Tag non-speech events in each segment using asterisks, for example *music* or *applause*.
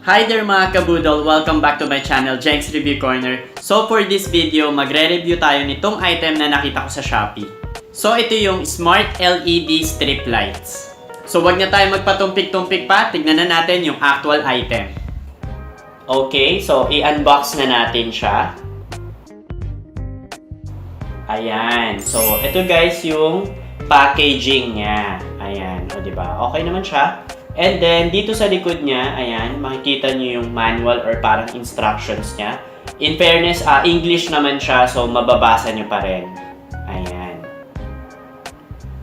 Hi there mga kabudol! Welcome back to my channel, Jenks Review Corner. So for this video, magre-review tayo nitong item na nakita ko sa Shopee. So ito yung Smart LED Strip Lights. So wag na tayo magpatumpik-tumpik pa, tignan na natin yung actual item. Okay, so i-unbox na natin siya. Ayan. So ito guys yung packaging niya. Ayan, o ba? Okay naman siya. And then, dito sa likod niya, ayan, makikita niyo yung manual or parang instructions niya. In fairness, ah, English naman siya, so mababasa niyo pa rin. Ayan.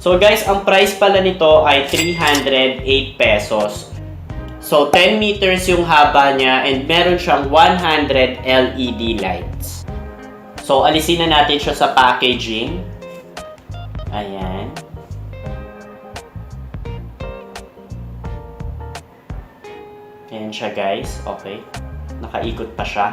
So guys, ang price pala nito ay 308 pesos. So 10 meters yung haba niya and meron siyang 100 LED lights. So alisin na natin siya sa packaging. Ayan. Siya guys. Okay. Nakaikot pa siya.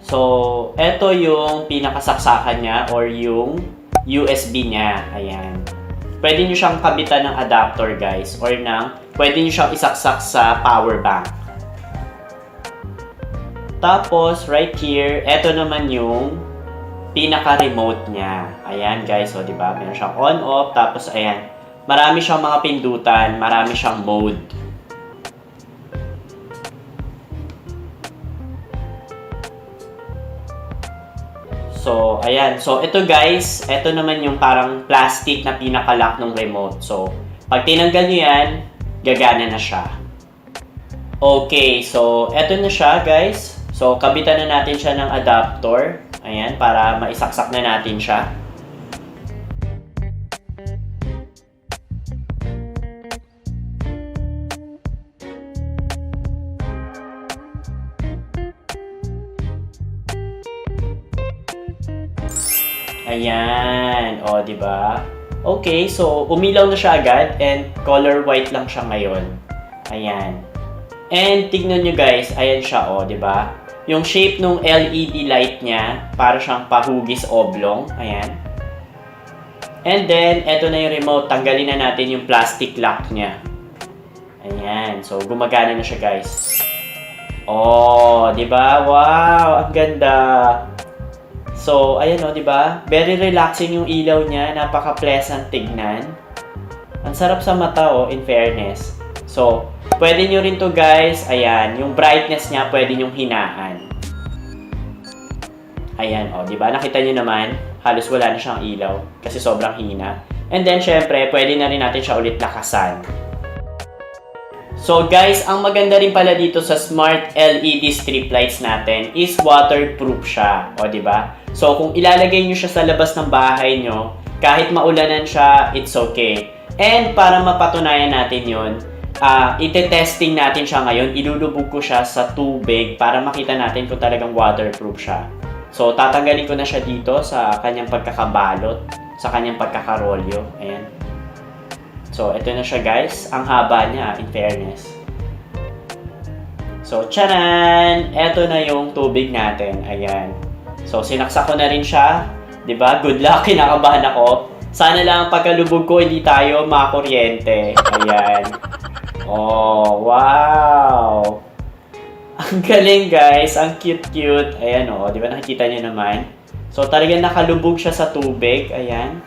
So, eto yung pinakasaksakan niya or yung USB niya. Ayan. Pwede nyo siyang kabitan ng adapter guys or ng pwede nyo siyang isaksak sa power bank. Tapos, right here, eto naman yung pinaka-remote niya. Ayan guys, o di ba? Meron siyang on-off, tapos ayan, marami siyang mga pindutan, marami siyang mode. So, ayan. So, ito guys, ito naman yung parang plastic na pinaka-lock ng remote. So, pag tinanggal nyo yan, gagana na siya. Okay, so, ito na siya guys. So, kabitan na natin siya ng adapter. Ayan, para maisaksak na natin siya. Ayan. O, di ba? Okay, so umilaw na siya agad and color white lang siya ngayon. Ayan. And tignan nyo guys, ayan siya o, di ba? Yung shape ng LED light niya, para siyang pahugis oblong. Ayan. And then, eto na yung remote. Tanggalin na natin yung plastic lock niya. Ayan. So, gumagana na siya guys. Oh, di ba? Wow, ang ganda. So, ayan o, di ba? Very relaxing yung ilaw niya. Napaka-pleasant tignan. Ang sarap sa mata o, in fairness. So, pwede nyo rin to guys. Ayan, yung brightness niya pwede nyong hinaan. Ayan o, di ba? Nakita nyo naman, halos wala na siyang ilaw kasi sobrang hina. And then, syempre, pwede na rin natin siya ulit lakasan. So guys, ang maganda rin pala dito sa smart LED strip lights natin is waterproof siya, o di ba? So kung ilalagay niyo siya sa labas ng bahay nyo, kahit maulanan siya, it's okay. And para mapatunayan natin 'yon, ah ite-testing natin siya ngayon. Ilulubog ko siya sa tubig para makita natin kung talagang waterproof siya. So tatanggalin ko na siya dito sa kanyang pagkakabalot, sa kanyang pagkakarolyo. Ayan. So, ito na siya guys. Ang haba niya, in fairness. So, tcharan! Ito na yung tubig natin. Ayan. So, sinaksak ko na rin siya. ba? Good luck, *laughs* kinakabahan ako. Sana lang pagkalubog ko, hindi tayo makakuryente. Ayan. Oh, wow! Ang galing guys. Ang cute-cute. Ayan oh, 'di ba nakikita niyo naman? So, talagang nakalubog siya sa tubig. Ayan.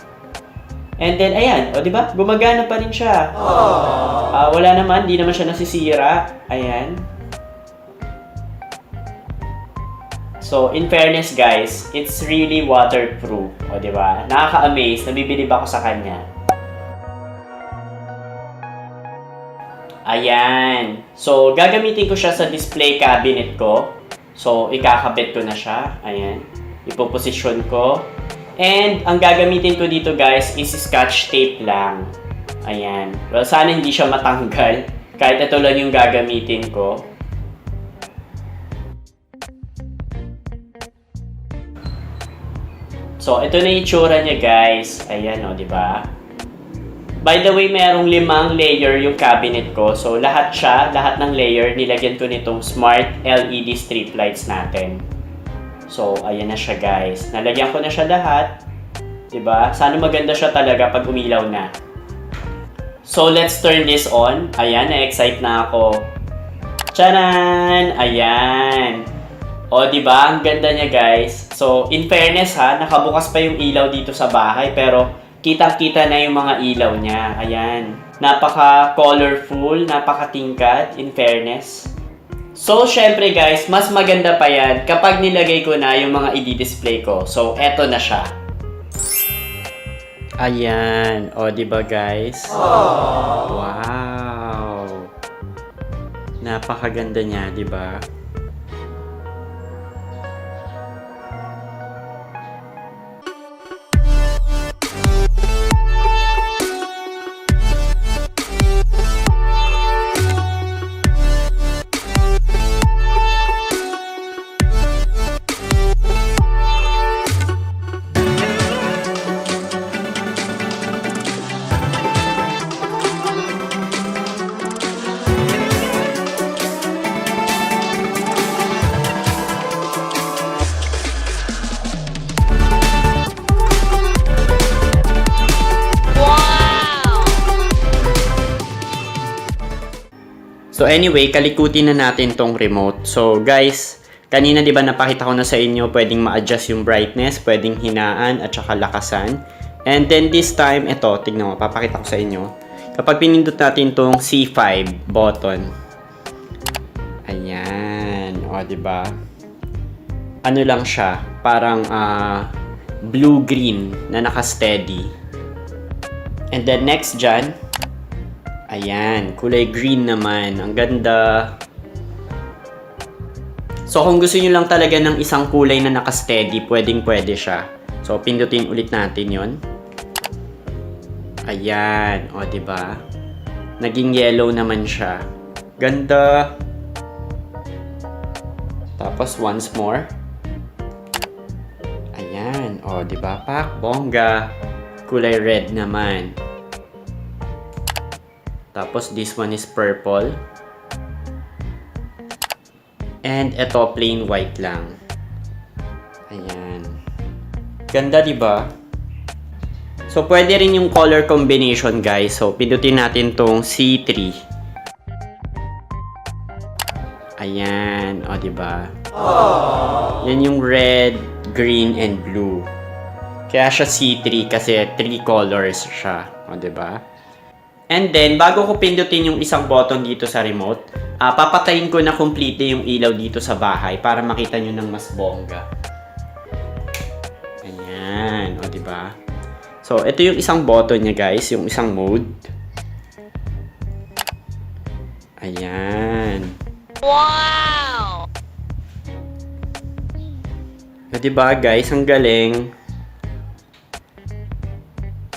And then, ayan, o di ba? Gumagana pa rin siya. Ah, wala naman, di naman siya nasisira. Ayan. So, in fairness guys, it's really waterproof. O di ba? Nakaka-amaze, nabibilib ako sa kanya. Ayan. So, gagamitin ko siya sa display cabinet ko. So, ikakabit ko na siya. Ayan. Ipoposisyon ko. And, ang gagamitin ko dito guys is scotch tape lang. Ayan. Well, sana hindi siya matanggal. Kahit ito lang yung gagamitin ko. So, ito na yung itsura niya guys. Ayan o, di ba? By the way, merong limang layer yung cabinet ko. So, lahat siya, lahat ng layer, nilagyan ko nitong smart LED strip lights natin. So, ayan na siya guys. Nalagyan ko na siya lahat. ba? Sana maganda siya talaga pag umilaw na. So, let's turn this on. Ayan, na-excite na ako. Charan! Ayan. O, di ba? Ang ganda niya, guys. So, in fairness ha, nakabukas pa yung ilaw dito sa bahay, pero kitang-kita na yung mga ilaw niya. Ayan. Napaka-colorful, napaka-tingkad, in fairness. So, syempre guys, mas maganda pa yan kapag nilagay ko na yung mga i-display ko. So, eto na siya. Ayan. O, di ba guys? Wow. Napakaganda niya, di ba? So anyway, kalikutin na natin tong remote. So guys, kanina 'di ba napakita ko na sa inyo pwedeng ma-adjust yung brightness, pwedeng hinaan at saka lakasan. And then this time, ito, tignan mo, papakita ko sa inyo. Kapag pinindot natin tong C5 button. Ayan, o 'di ba? Ano lang siya, parang ah, blue-green na naka-steady. And then next dyan, Ayan, kulay green naman. Ang ganda. So, kung gusto nyo lang talaga ng isang kulay na naka-steady, pwedeng pwede siya. So, pindutin ulit natin yon. Ayan, o, ba? Naging yellow naman siya. Ganda. Tapos, once more. Ayan, o, ba? Pak, bongga. Kulay red naman. Tapos this one is purple. And ito plain white lang. Ayan. Ganda 'di ba? So pwede rin yung color combination guys. So pindutin natin tong C3. Ayan, o 'di ba? Yan yung red, green and blue. Kaya siya C3 kasi three colors siya, o 'di ba? And then, bago ko pindutin yung isang button dito sa remote, ah, papatayin ko na complete yung ilaw dito sa bahay para makita nyo ng mas bongga. Ayan, o di ba? So, ito yung isang button niya guys, yung isang mode. Ayan. Wow! O di ba guys, ang galing.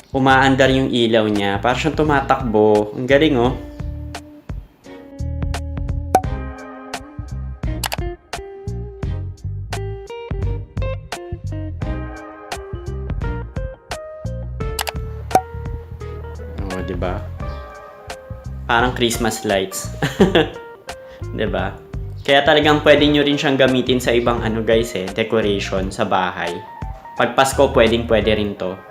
Umaandar yung ilaw niya. Para siyang tumatakbo. Ang galing oh. Oh, 'di ba? Parang Christmas lights. *laughs* 'Di ba? Kaya talagang pwede nyo rin siyang gamitin sa ibang ano guys eh, decoration sa bahay. Pag Pasko, pwedeng pwede rin to.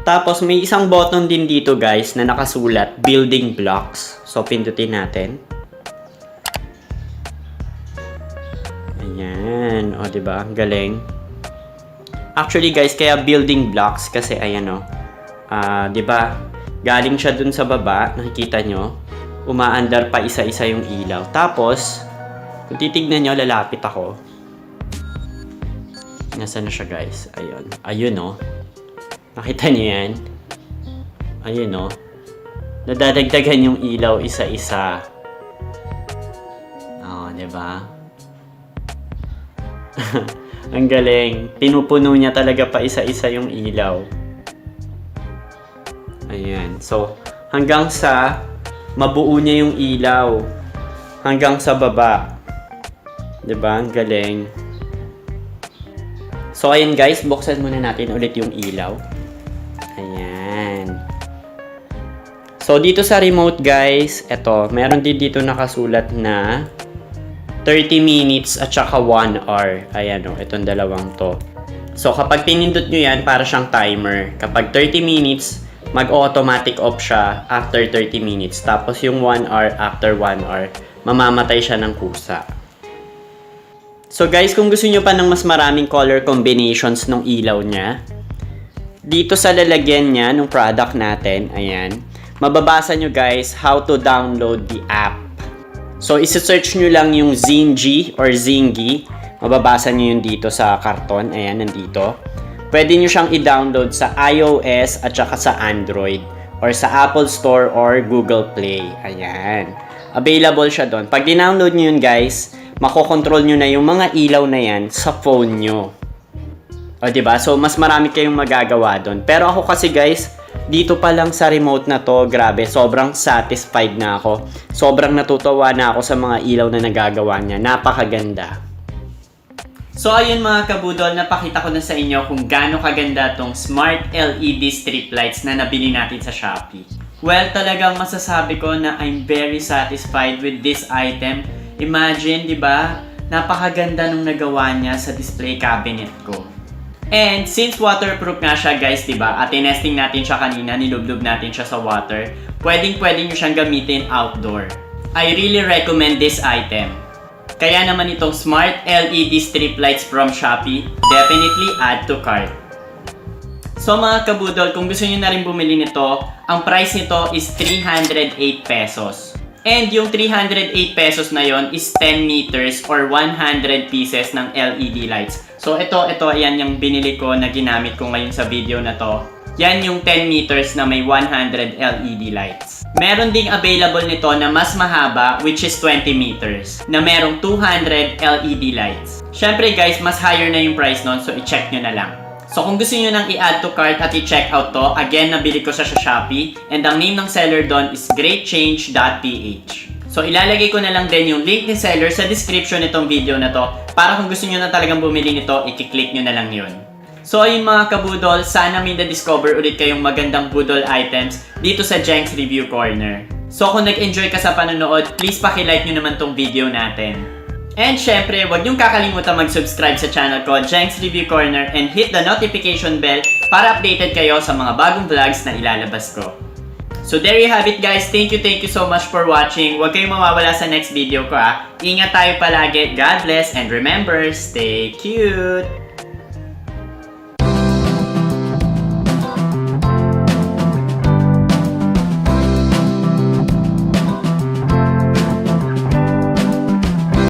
Tapos may isang button din dito guys na nakasulat building blocks. So pindutin natin. Ayan, o 'di ba? Ang galing. Actually guys, kaya building blocks kasi ayan o. Ah, 'di ba? Galing siya dun sa baba, nakikita nyo. Umaandar pa isa-isa yung ilaw. Tapos, kung titignan nyo, lalapit ako. Nasaan na siya guys? Ayun. Ayun o. Nakita niyo yan? Ayun oh. Nadadagdagan yung ilaw isa-isa. Oo, di ba? *laughs* Ang galing. Pinupuno niya talaga pa isa-isa yung ilaw. Ayan. So, hanggang sa mabuo niya yung ilaw. Hanggang sa baba. 'Di ba? Ang galing. So, ayun guys, buksan muna natin ulit yung ilaw. So, dito sa remote guys, eto, meron din dito nakasulat na 30 minutes at saka 1 hour. Ayan o, itong dalawang to. So, kapag pinindot nyo yan, para siyang timer. Kapag 30 minutes, mag-automatic off siya after 30 minutes. Tapos yung 1 hour after 1 hour, mamamatay siya ng kusa. So guys, kung gusto nyo pa ng mas maraming color combinations ng ilaw niya, dito sa lalagyan niya ng product natin, ayan, mababasa nyo guys how to download the app. So, isa-search nyo lang yung Zingy or Zingy. Mababasa nyo yun dito sa karton. Ayan, nandito. Pwede nyo siyang i-download sa iOS at saka sa Android or sa Apple Store or Google Play. Ayan. Available siya doon. Pag dinownload nyo yun guys, makokontrol nyo na yung mga ilaw na yan sa phone nyo. O, ba? So, mas marami kayong magagawa doon. Pero ako kasi guys, dito pa lang sa remote na to, grabe, sobrang satisfied na ako. Sobrang natutuwa na ako sa mga ilaw na nagagawa niya. Napakaganda. So ayun mga kabudol, napakita ko na sa inyo kung gaano kaganda tong Smart LED strip lights na nabili natin sa Shopee. Well, talagang masasabi ko na I'm very satisfied with this item. Imagine, di ba? Napakaganda nung nagawa niya sa display cabinet ko. And since waterproof nga siya guys, 'di ba? At tinesting natin siya kanina, nilublob natin siya sa water. Pwedeng-pwede niyo siyang gamitin outdoor. I really recommend this item. Kaya naman itong smart LED strip lights from Shopee, definitely add to cart. So mga kabudol, kung gusto niyo na rin bumili nito, ang price nito is 308 pesos. And yung 308 pesos na yon is 10 meters or 100 pieces ng LED lights. So ito, ito, ayan yung binili ko na ginamit ko ngayon sa video na to. Yan yung 10 meters na may 100 LED lights. Meron ding available nito na mas mahaba which is 20 meters na merong 200 LED lights. Syempre guys, mas higher na yung price nun so i-check nyo na lang. So kung gusto niyo nang i-add to cart at i-check out to, again, nabili ko siya sa Shopee and ang name ng seller doon is greatchange.ph. So ilalagay ko na lang din yung link ni seller sa description nitong video na to para kung gusto niyo na talagang bumili nito, i-click nyo na lang yun. So ayun mga kabudol, sana may na-discover ulit kayong magandang budol items dito sa Jenks Review Corner. So kung nag-enjoy ka sa panonood, please pakilike nyo naman tong video natin. And syempre, huwag niyong kakalimutan mag-subscribe sa channel ko, Jenks Review Corner, and hit the notification bell para updated kayo sa mga bagong vlogs na ilalabas ko. So there you have it guys. Thank you, thank you so much for watching. Huwag kayong mawawala sa next video ko ah. Ingat tayo palagi. God bless and remember, stay cute!